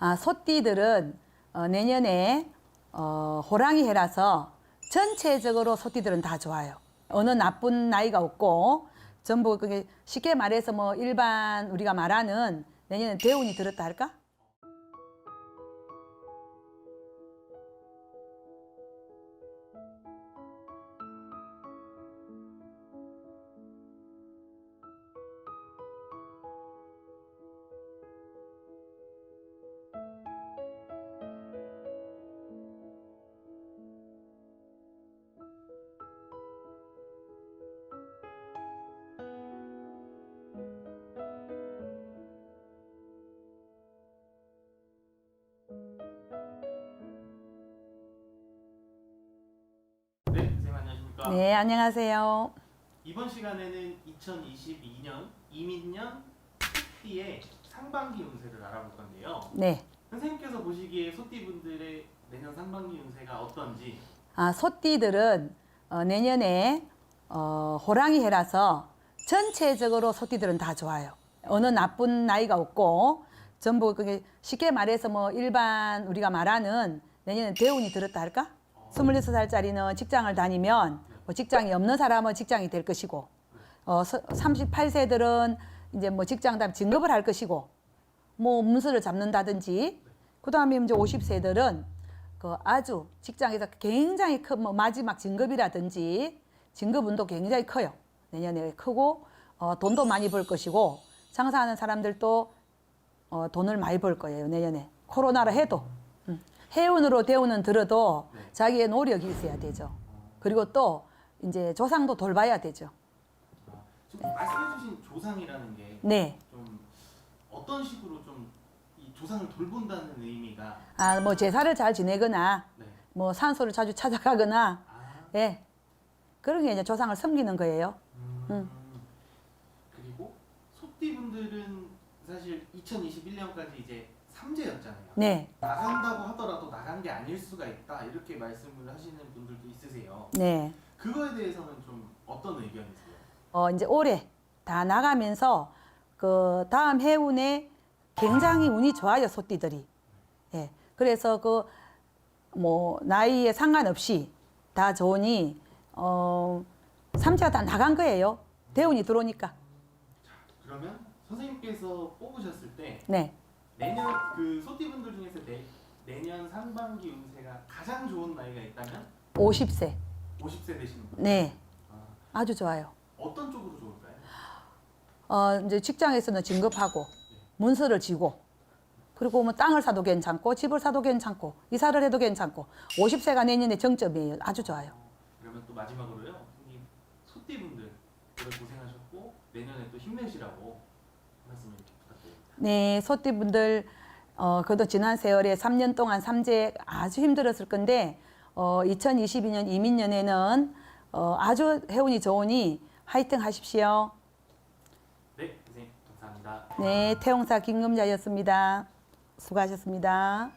아, 소띠들은 어, 내년에 어, 호랑이 해라서 전체적으로 소띠들은 다 좋아요. 어느 나쁜 나이가 없고 전부 그게 쉽게 말해서 뭐 일반 우리가 말하는 내년에 대운이 들었다 할까? 안녕하십니까? 네, 안녕하세요. 이번 시간에는 2022년 이민년 소띠의 상반기 운세를 알아볼 건데요. 네. 선생님께서 보시기에 소띠 분들의 내년 상반기 운세가 어떤지 아, 소띠들은 어, 내년에 어, 호랑이 해라서 전체적으로 소띠들은 다 좋아요. 어느 나쁜 나이가 없고 전부 그게 쉽게 말해서 뭐 일반 우리가 말하는 내년에 대운이 들었다 할까? 26살짜리는 직장을 다니면 뭐 직장이 없는 사람은 직장이 될 것이고 어, 38세들은 이제 뭐 직장 다음 진급을 할 것이고 뭐 문서를 잡는다든지 그다음에 이제 50세들은 그 아주 직장에서 굉장히 큰 뭐 마지막 진급이라든지 진급 운도 굉장히 커요. 내년에 크고 어, 돈도 많이 벌 것이고 장사하는 사람들도 어, 돈을 많이 벌 거예요. 내년에 코로나로 해도 음. 해운으로 대운은 들어도 네. 자기의 노력이 있어야 되죠. 그리고 또 이제 조상도 돌봐야 되죠. 아, 지금 말씀해주신 조상이라는 게 좀 네. 어떤 식으로 좀 이 조상을 돌본다는 의미가 아, 뭐 제사를 잘 지내거나 네. 뭐 산소를 자주 찾아가거나 아, 예. 그런 게 이제 조상을 섬기는 거예요. 음. 그리고 소띠분들은 사실 2021년까지 이제 삼재였잖아요. 네. 나간다고 하더라도 나간 게 아닐 수가 있다 이렇게 말씀을 하시는 분들도 있으세요. 네. 그거에 대해서는 좀 어떤 의견이세요? 어, 이제 올해 다 나가면서 그 다음 해운에 굉장히 운이 좋아요, 소띠들이. 예. 그래서 그 뭐 나이에 상관없이 다 좋으니 어 삼체가 다 나간 거예요. 대운이 들어오니까. 그러면 선생님께서 뽑으셨을 때 네. 내년 그 소띠분들 중에서 내, 내년 상반기 운세가 가장 좋은 나이가 있다면 50세. 50세 되시는 분. 네. 아, 아주 좋아요. 어떤 쪽으로 좋을까요? 어, 이제 직장에서는 진급하고 문서를 지고 그리고 뭐 땅을 사도 괜찮고 집을 사도 괜찮고 이사를 해도 괜찮고 50세가 내년에 정점이에요. 아주 좋아요. 그러면 또 마지막으로요. 선생님 소띠분들 고생하셨고 내년에 또 힘내시라고 말씀을 부탁드립니다. 네, 소띠분들 어, 그래도 지난 세월에 3년 동안 삼재 아주 힘들었을 건데 어, 2022년 이민년에는 어, 아주 해운이 좋으니 화이팅 하십시오. 네, 선생님 감사합니다. 네, 태용사 김금자였습니다. 수고하셨습니다.